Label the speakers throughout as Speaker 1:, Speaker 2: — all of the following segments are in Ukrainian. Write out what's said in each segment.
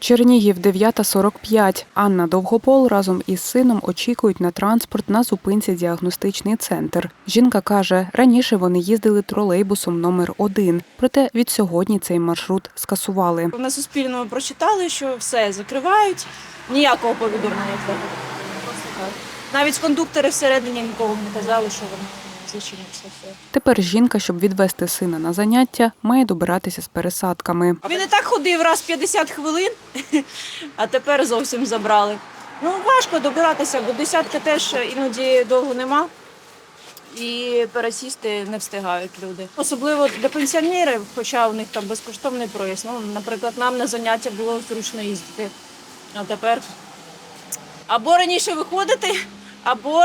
Speaker 1: Чернігів 9.45. Анна Довгопол разом із сином очікують на транспорт на зупинці діагностичний центр. Жінка каже, раніше вони їздили тролейбусом номер 1 проте від сьогодні цей маршрут скасували.
Speaker 2: На Суспільному прочитали, що все закривають, ніякого повідомлення. Навіть кондуктори всередині нікого не казали, що вони.
Speaker 1: Тепер жінка, щоб відвести сина на заняття, має добиратися з пересадками.
Speaker 2: Він і так ходив раз 50 хвилин, а тепер зовсім забрали. Ну, важко добиратися, бо десятки теж іноді довго нема. І пересісти не встигають люди. Особливо для пенсіонерів, хоча у них там безкоштовний проїзд. Ну, наприклад, нам на заняття було зручно їздити. А тепер або раніше виходити, або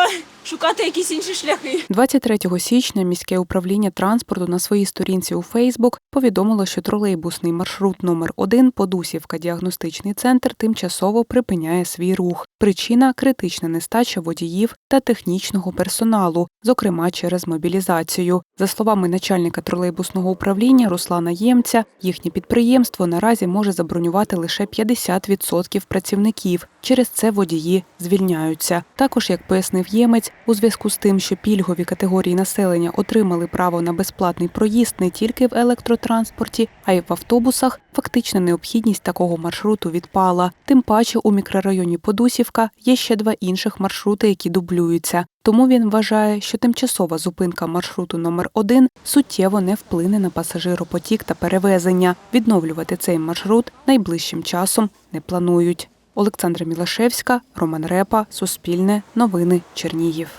Speaker 2: шукати якісь інші шляхи.
Speaker 1: 23 січня міське управління транспорту на своїй сторінці у Фейсбук повідомило, що тролейбусний маршрут номер 1 Подусівка діагностичний центр тимчасово припиняє свій рух. Причина критична нестача водіїв та технічного персоналу, зокрема через мобілізацію. За словами начальника тролейбусного управління Руслана Ємця, їхнє підприємство наразі може забронювати лише 50% працівників. Через це водії звільняються. Також, як пояснив Ємець, у зв'язку з тим, що пільгові категорії населення отримали право на безплатний проїзд не тільки в електротранспорті, а й в автобусах, фактична необхідність такого маршруту відпала. Тим паче у мікрорайоні Подусівка є ще два інших маршрути, які дублюються. Тому він вважає, що тимчасова зупинка маршруту номер 1 суттєво не вплине на пасажиропотік та перевезення. Відновлювати цей маршрут найближчим часом не планують. Олександра Мілашевська, Роман Репа, Суспільне, Новини, Чернігів.